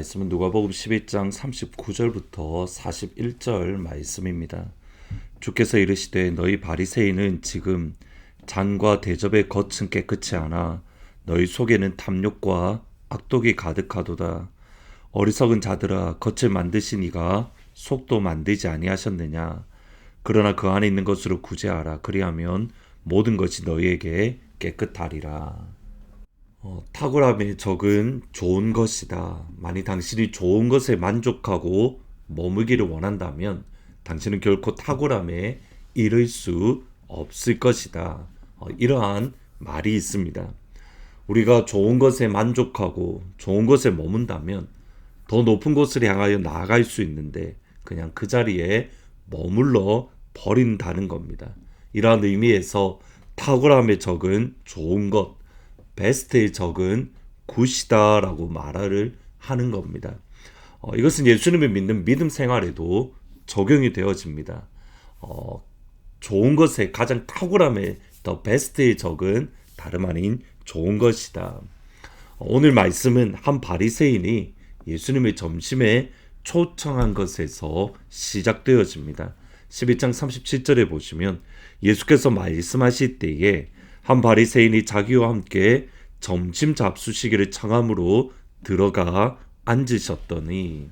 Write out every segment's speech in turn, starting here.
말씀은 누가복음 11장 39절부터 41절 말씀입니다. 주께서 이르시되 너희 바리새인은 지금 잔과 대접의 겉은 깨끗이 하나 너희 속에는 탐욕과 악독이 가득하도다. 어리석은 자들아 겉을 만드시니가 속도 만들지 아니하셨느냐. 그러나 그 안에 있는 것으로 구제하라. 그리하면 모든 것이 너희에게 깨끗하리라. 어, 탁월함에 적은 좋은 것이다. 만약 당신이 좋은 것에 만족하고 머무기를 원한다면 당신은 결코 탁월함에 이를 수 없을 것이다. 어, 이러한 말이 있습니다. 우리가 좋은 것에 만족하고 좋은 것에 머문다면 더 높은 곳을 향하여 나아갈 수 있는데 그냥 그 자리에 머물러 버린다는 겁니다. 이러한 의미에서 탁월함에 적은 좋은 것, 베스트에 적은 굿이다라고 말을 하는 겁니다. 어, 이것은 예수님을 믿는 믿음 생활에도 적용이 되어집니다. 어, 좋은 것에 가장 탁월함에 더 베스트에 적은 다름 아닌 좋은 것이다. 어, 오늘 말씀은 한 바리새인이 예수님의 점심에 초청한 것에서 시작되어집니다. 11장 37절에 보시면 예수께서 말씀하실 때에 한 바리새인이 자기와 함께 점심 잡수시기를 청함으로 들어가 앉으셨더니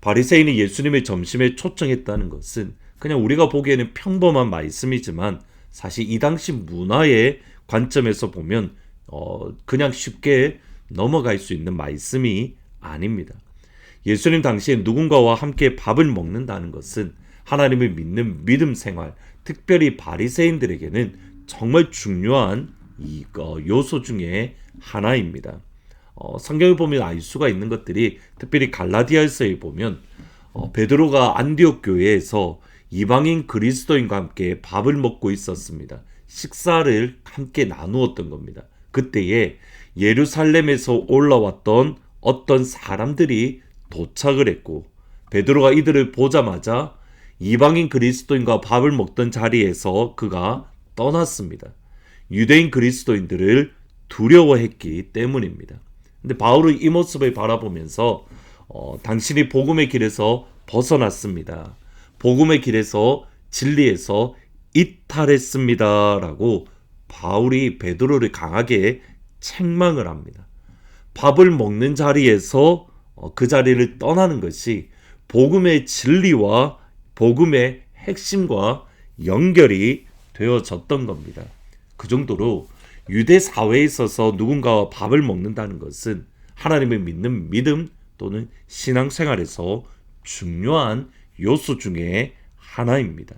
바리새인이 예수님의 점심에 초청했다는 것은 그냥 우리가 보기에는 평범한 말씀이지만 사실 이 당시 문화의 관점에서 보면 어 그냥 쉽게 넘어갈 수 있는 말씀이 아닙니다. 예수님 당시에 누군가와 함께 밥을 먹는다는 것은 하나님을 믿는 믿음 생활, 특별히 바리새인들에게는 정말 중요한 이 어, 요소 중에 하나입니다. 어, 성경을 보면 알 수가 있는 것들이 특별히 갈라디아서에 보면 어, 베드로가 안디옥 교회에서 이방인 그리스도인과 함께 밥을 먹고 있었습니다. 식사를 함께 나누었던 겁니다. 그때에 예루살렘에서 올라왔던 어떤 사람들이 도착을 했고 베드로가 이들을 보자마자 이방인 그리스도인과 밥을 먹던 자리에서 그가 떠났습니다. 유대인 그리스도인들을 두려워했기 때문입니다. 근데 바울은 이 모습을 바라보면서 어, 당신이 복음의 길에서 벗어났습니다. 복음의 길에서 진리에서 이탈했습니다라고 바울이 베드로를 강하게 책망을 합니다. 밥을 먹는 자리에서 어, 그 자리를 떠나는 것이 복음의 진리와 복음의 핵심과 연결이 되어졌던 겁니다. 그 정도로 유대 사회에 있어서 누군가와 밥을 먹는다는 것은 하나님을 믿는 믿음 또는 신앙생활에서 중요한 요소 중에 하나입니다.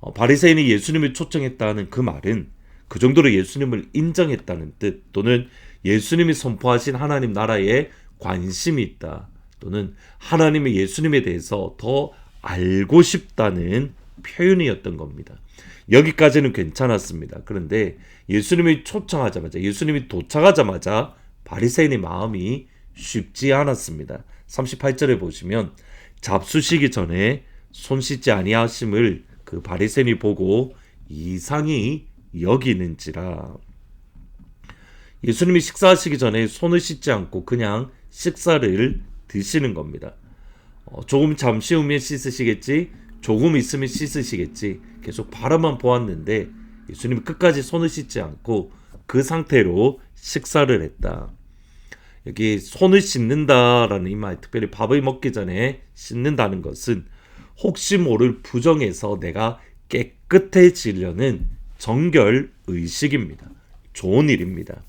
어, 바리새인이 예수님을 초청했다는 그 말은 그 정도로 예수님을 인정했다는 뜻 또는 예수님이 선포하신 하나님 나라에 관심이 있다 또는 하나님의 예수님에 대해서 더 알고 싶다는 표현이었던 겁니다. 여기까지는 괜찮았습니다. 그런데 예수님이 초청하자마자 예수님이 도착하자마자 바리새인의 마음이 쉽지 않았습니다. 38절에 보시면 잡수시기 전에 손 씻지 아니하심을 그 바리새인이 보고 이상히 여기는지라 예수님이 식사하시기 전에 손을 씻지 않고 그냥 식사를 드시는 겁니다. 어, 조금 잠시 후면 씻으시겠지, 조금 있으면 씻으시겠지. 계속 바라만 보았는데 예수님이 끝까지 손을 씻지 않고 그 상태로 식사를 했다. 여기 손을 씻는다라는 이 말, 특별히 밥을 먹기 전에 씻는다는 것은 혹시 모를 부정에서 내가 깨끗해지려는 정결 의식입니다. 좋은 일입니다.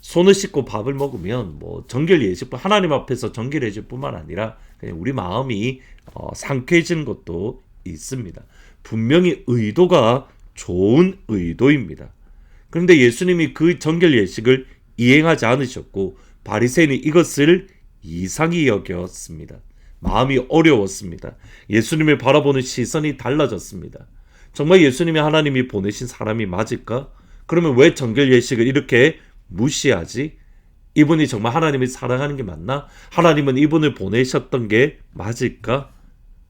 손을 씻고 밥을 먹으면 뭐 정결 예식 하나님 앞에서 정결 예식뿐만 아니라 우리 마음이 어, 상쾌해지는 것도 있습니다. 분명히 의도가 좋은 의도입니다. 그런데 예수님이 그 정결 예식을 이행하지 않으셨고 바리새인이 이것을 이상히 여겼습니다. 마음이 어려웠습니다. 예수님을 바라보는 시선이 달라졌습니다. 정말 예수님이 하나님이 보내신 사람이 맞을까? 그러면 왜 정결 예식을 이렇게 무시하지? 이분이 정말 하나님을 사랑하는 게 맞나? 하나님은 이분을 보내셨던 게 맞을까?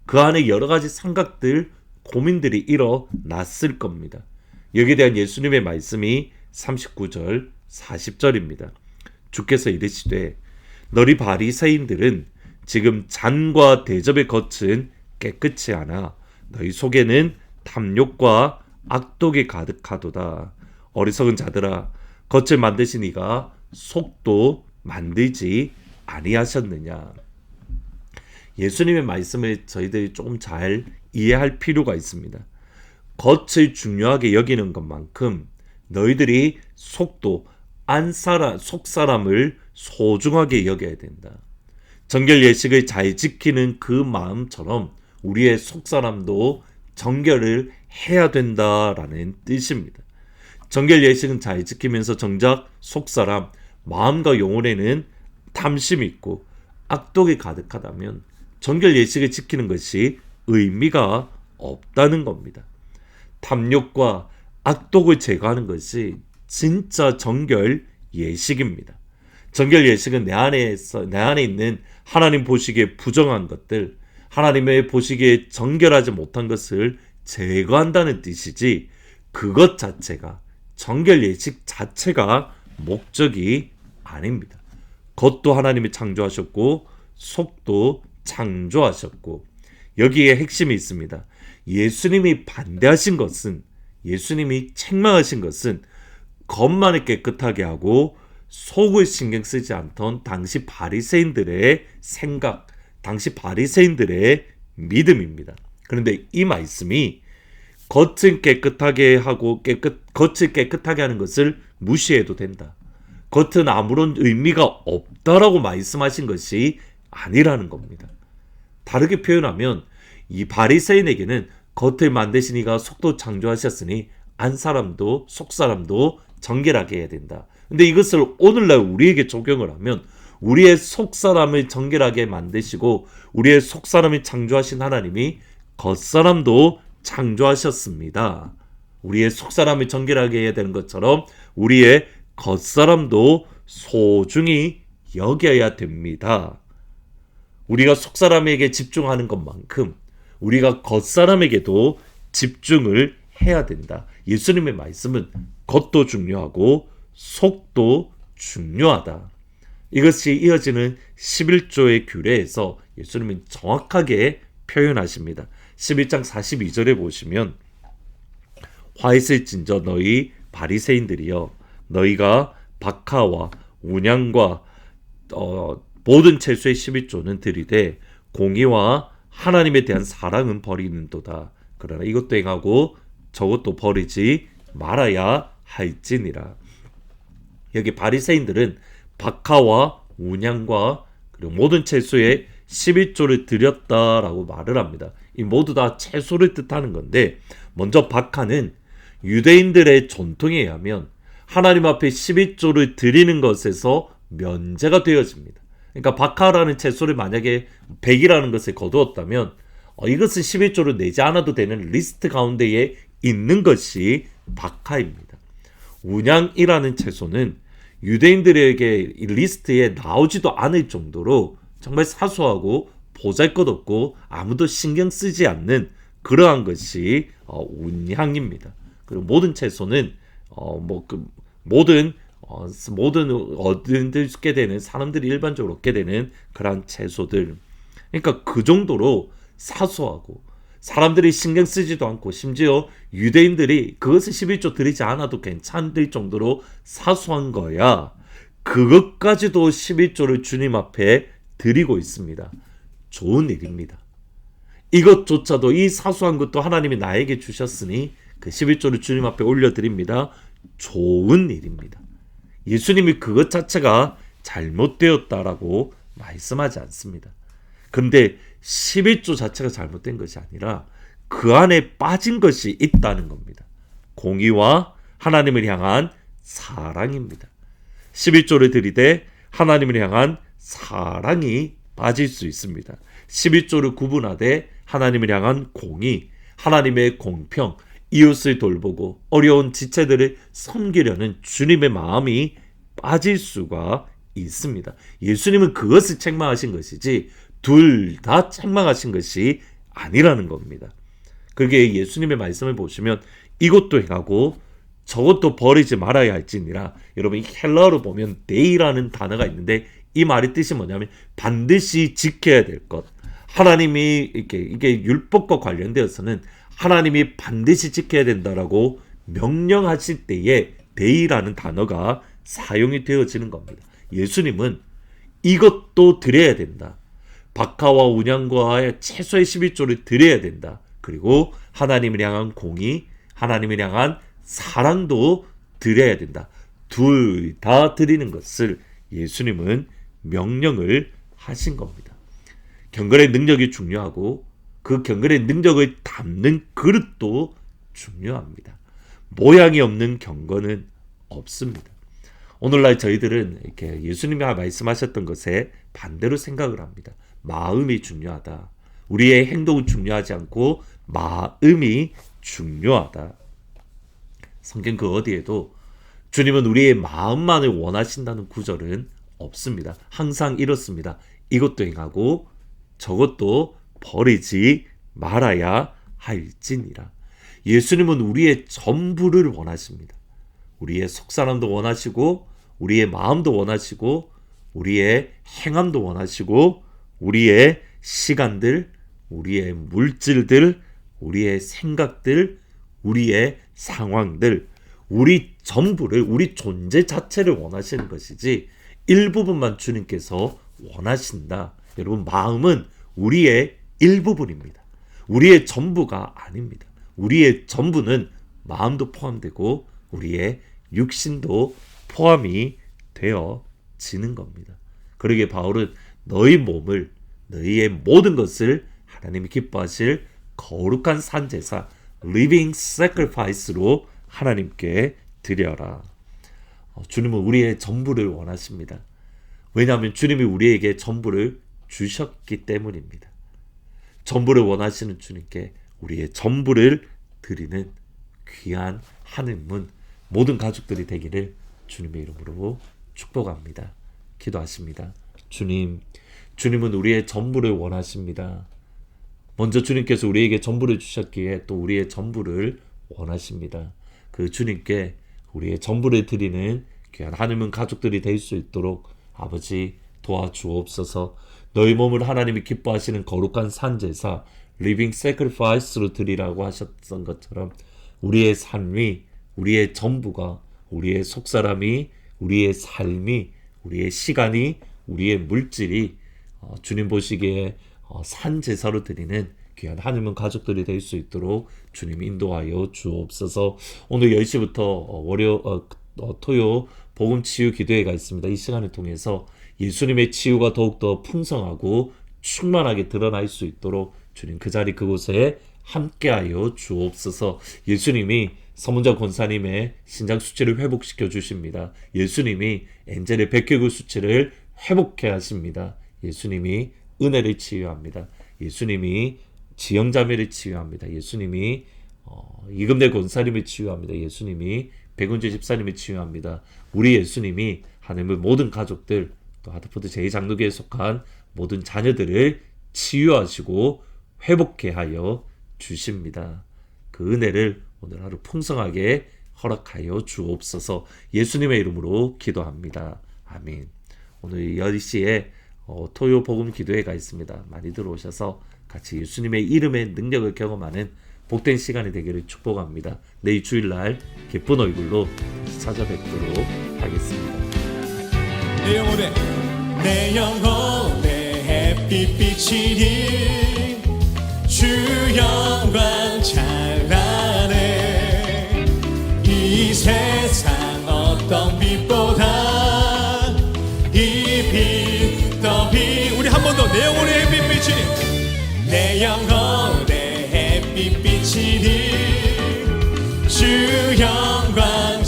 그 안에 여러 가지 생각들, 고민들이 일어났을 겁니다. 여기에 대한 예수님의 말씀이 39절, 40절입니다. 주께서 이르시되 너희 바리새인들은 지금 잔과 대접의 겉은 깨끗이 하나 너희 속에는 탐욕과 악독이 가득하도다. 어리석은 자들아 겉을 만드신 이가 속도 만들지 아니하셨느냐. 예수님의 말씀을 저희들이 조금 잘 이해할 필요가 있습니다. 겉을 중요하게 여기는 것만큼 너희들이 속도 안사람 속사람을 소중하게 여겨야 된다. 정결 예식을 잘 지키는 그 마음처럼 우리의 속사람도 정결을 해야 된다라는 뜻입니다. 정결 예식은 잘 지키면서 정작 속사람 마음과 영혼에는 탐심이 있고 악독이 가득하다면 정결 예식을 지키는 것이 의미가 없다는 겁니다. 탐욕과 악독을 제거하는 것이 진짜 정결 예식입니다. 정결 예식은 내 안에서 내 안에 있는 하나님 보시기에 부정한 것들, 하나님의 보시기에 정결하지 못한 것을 제거한다는 뜻이지 그것 자체가 정결 예식 자체가 목적이 아닙니다. 겉도 하나님이 창조하셨고 속도 창조하셨고 여기에 핵심이 있습니다. 예수님이 반대하신 것은 예수님이 책망하신 것은 겉만을 깨끗하게 하고 속을 신경 쓰지 않던 당시 바리새인들의 생각, 당시 바리새인들의 믿음입니다. 그런데 이 말씀이 겉은 깨끗하게 하고 깨끗 겉을 깨끗하게 하는 것을 무시해도 된다. 겉은 아무런 의미가 없다라고 말씀하신 것이 아니라는 겁니다. 다르게 표현하면 이 바리새인에게는 겉을 만드신 이가 속도 창조하셨으니 안 사람도 속 사람도 정결하게 해야 된다. 근데 이것을 오늘날 우리에게 적용을 하면 우리의 속 사람을 정결하게 만드시고 우리의 속 사람을 창조하신 하나님이 겉 사람도 창조하셨습니다. 우리의 속 사람을 정결하게 해야 되는 것처럼 우리의 겉 사람도 소중히 여겨야 됩니다. 우리가 속 사람에게 집중하는 것만큼 우리가 겉 사람에게도 집중을 해야 된다. 예수님의 말씀은 겉도 중요하고 속도 중요하다. 이것이 이어지는 11조의 규례에서 예수님은 정확하게 표현하십니다. 11장 42절에 보시면 화 있을진저 너희 바리새인들이여 너희가 박하와 운양과 어, 모든 채소의 11조는 들이되 공의와 하나님에 대한 사랑은 버리는도다. 그러나 이것도 행하고 저것도 버리지 말아야 할지니라. 여기 바리새인들은 박하와 운양과 그리고 모든 채소에 11조를 드렸다라고 말을 합니다. 이 모두 다 채소를 뜻하는 건데 먼저 박하는 유대인들의 전통에 의하면 하나님 앞에 11조를 드리는 것에서 면제가 되어집니다. 그러니까 박하라는 채소를 만약에 100이라는 것을 거두었다면 어, 이것은 11조를 내지 않아도 되는 리스트 가운데에 있는 것이 박하입니다. 운양이라는 채소는 유대인들에게 리스트에 나오지도 않을 정도로 정말 사소하고 보잘것없고 아무도 신경 쓰지 않는 그러한 것이 어, 운양입니다. 그리고 모든 채소는 어, 뭐 그 모든 어, 모든 얻게 되는 사람들이 일반적으로 얻게 되는 그러한 채소들. 그러니까 그 정도로 사소하고 사람들이 신경 쓰지도 않고 심지어 유대인들이 그것을 11조 드리지 않아도 괜찮을 정도로 사소한 거야. 그것까지도 11조를 주님 앞에 드리고 있습니다. 좋은 일입니다. 이것조차도 이 사소한 것도 하나님이 나에게 주셨으니 그 11조를 주님 앞에 올려드립니다. 좋은 일입니다. 예수님이 그것 자체가 잘못되었다라고 말씀하지 않습니다. 근데 11조 자체가 잘못된 것이 아니라 그 안에 빠진 것이 있다는 겁니다. 공의와 하나님을 향한 사랑입니다. 11조를 들이대 하나님을 향한 사랑이 빠질 수 있습니다. 11조를 구분하되 하나님을 향한 공의, 하나님의 공평, 이웃을 돌보고 어려운 지체들을 섬기려는 주님의 마음이 빠질 수가 있습니다. 예수님은 그것을 책망하신 것이지 둘 다 책망하신 것이 아니라는 겁니다. 그게 예수님의 말씀을 보시면 이것도 행하고 저것도 버리지 말아야 할지니라. 여러분 이 헬라어로 보면 데이라는 단어가 있는데 이 말의 뜻이 뭐냐면 반드시 지켜야 될 것. 하나님이 이렇게 이게 율법과 관련되어서는 하나님이 반드시 지켜야 된다라고 명령하실 때에 대의라는 단어가 사용이 되어지는 겁니다. 예수님은 이것도 드려야 된다. 박하와 운양과의 최소의 11조를 드려야 된다. 그리고 하나님을 향한 공의, 하나님을 향한 사랑도 드려야 된다. 둘 다 드리는 것을 예수님은 명령을 하신 겁니다. 경건의 능력이 중요하고 그 경건의 능력을 담는 그릇도 중요합니다. 모양이 없는 경건은 없습니다. 오늘날 저희들은 이렇게 예수님이 말씀하셨던 것에 반대로 생각을 합니다. 마음이 중요하다. 우리의 행동은 중요하지 않고 마음이 중요하다. 성경 그 어디에도 주님은 우리의 마음만을 원하신다는 구절은 없습니다. 항상 이렇습니다. 이것도 행하고 저것도 버리지 말아야 할지니라. 예수님은 우리의 전부를 원하십니다. 우리의 속사람도 원하시고 우리의 마음도 원하시고 우리의 행함도 원하시고 우리의 시간들, 우리의 물질들, 우리의 생각들, 우리의 상황들, 우리 전부를 우리 존재 자체를 원하시는 것이지 일부분만 주님께서 원하신다. 여러분 마음은 우리의 일부분입니다. 우리의 전부가 아닙니다. 우리의 전부는 마음도 포함되고 우리의 육신도 포함이 되어지는 겁니다. 그러기에 바울은 너희 몸을 너희의 모든 것을 하나님이 기뻐하실 거룩한 산제사 living sacrifice로 하나님께 드려라. 어, 주님은 우리의 전부를 원하십니다. 왜냐하면 주님이 우리에게 전부를 주셨기 때문입니다. 전부를 원하시는 주님께 우리의 전부를 드리는 귀한 하늘문 모든 가족들이 되기를 주님의 이름으로 축복합니다. 기도하십니다. 주님, 주님은 우리의 전부를 원하십니다. 먼저 주님께서 우리에게 전부를 주셨기에 또 우리의 전부를 원하십니다. 그 주님께 우리의 전부를 드리는 귀한 하늘문 가족들이 될 수 있도록 아버지 도와주옵소서. 너희 몸을 하나님이 기뻐하시는 거룩한 산제사 리빙 세크리파이스로 드리라고 하셨던 것처럼 우리의 삶이 우리의 전부가 우리의 속사람이 우리의 삶이 우리의 시간이 우리의 물질이 어, 주님 보시기에 어, 산 제사로 드리는 귀한 하늘문 가족들이 될 수 있도록 주님 인도하여 주옵소서. 오늘 10시부터 어, 월요 토요 복음 치유 기도회가 있습니다. 이 시간을 통해서 예수님의 치유가 더욱더 풍성하고 충만하게 드러날 수 있도록 주님 그 자리 그곳에 함께하여 주옵소서. 예수님이 서문자 권사님의 신장 수치를 회복시켜 주십니다. 예수님이 엔젤의 백혈구 수치를 회복해 하십니다. 예수님이 은혜를 치유합니다. 예수님이 지영자매를 치유합니다. 예수님이 어, 이금대 권사님을 치유합니다. 예수님이 백운주 집사님을 치유합니다. 우리 예수님이 하나님의 모든 가족들 또 하드포드 제2장로교에 속한 모든 자녀들을 치유하시고 회복해 하여 주십니다. 그 은혜를 오늘 하루 풍성하게 허락하여 주옵소서 예수님의 이름으로 기도합니다. 아멘. 오늘 10시에 어, 토요 복음 기도회가 있습니다. 많이 들어오셔서 같이 예수님의 이름의 능력을 경험하는 복된 시간이 되기를 축복합니다. 내일 주일날 기쁜 얼굴로 찾아뵙도록 하겠습니다. 내 영혼에 내 영혼에 햇빛 비치니 주 영광 찬란해. 이 세상 어떤 빛보다 이빛더빛 우리 한 번 더. 내 영혼에 햇빛 비치니. 내 영혼에 햇빛 비치니. 주 영광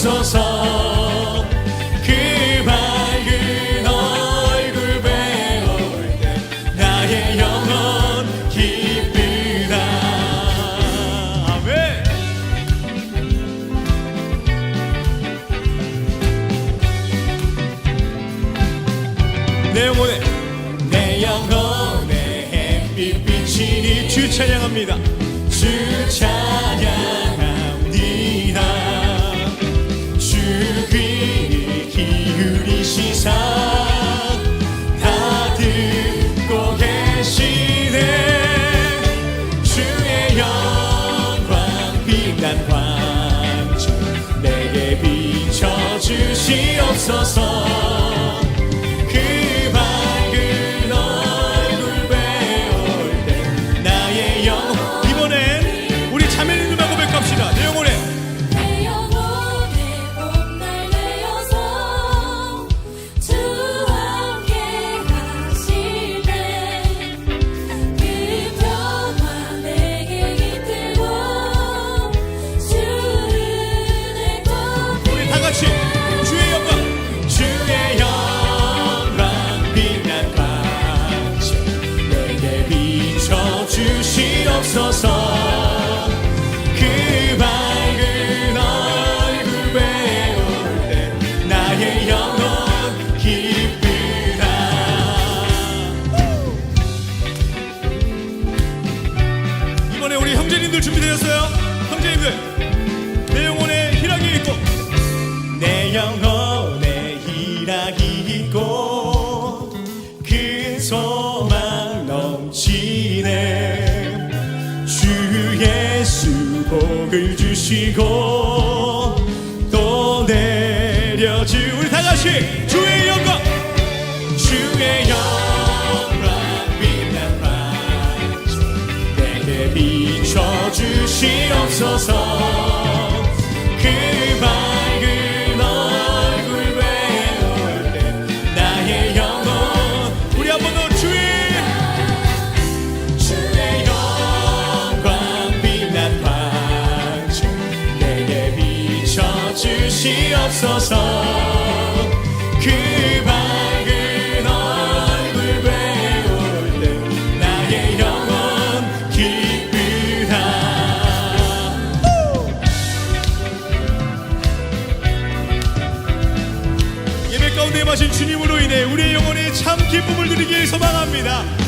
비춰주시옵소서 빛난 광주 내게 비춰주시옵소서 주시옵소서. 그 이번에 우리 형제님들 준비되셨어요? 형제님들 그 소망 넘치네 예수 복을 주시고 또 내려주. 우리 다 같이 주의 영광. 주의 영광 반지 내게 비춰주시옵소서. 그 주시옵소서 그 밝은 얼굴 배울 때 나의 영혼 기쁘다. 예배 가운데 마신 주님으로 인해 우리의 영혼이 참 기쁨을 누리길 소망합니다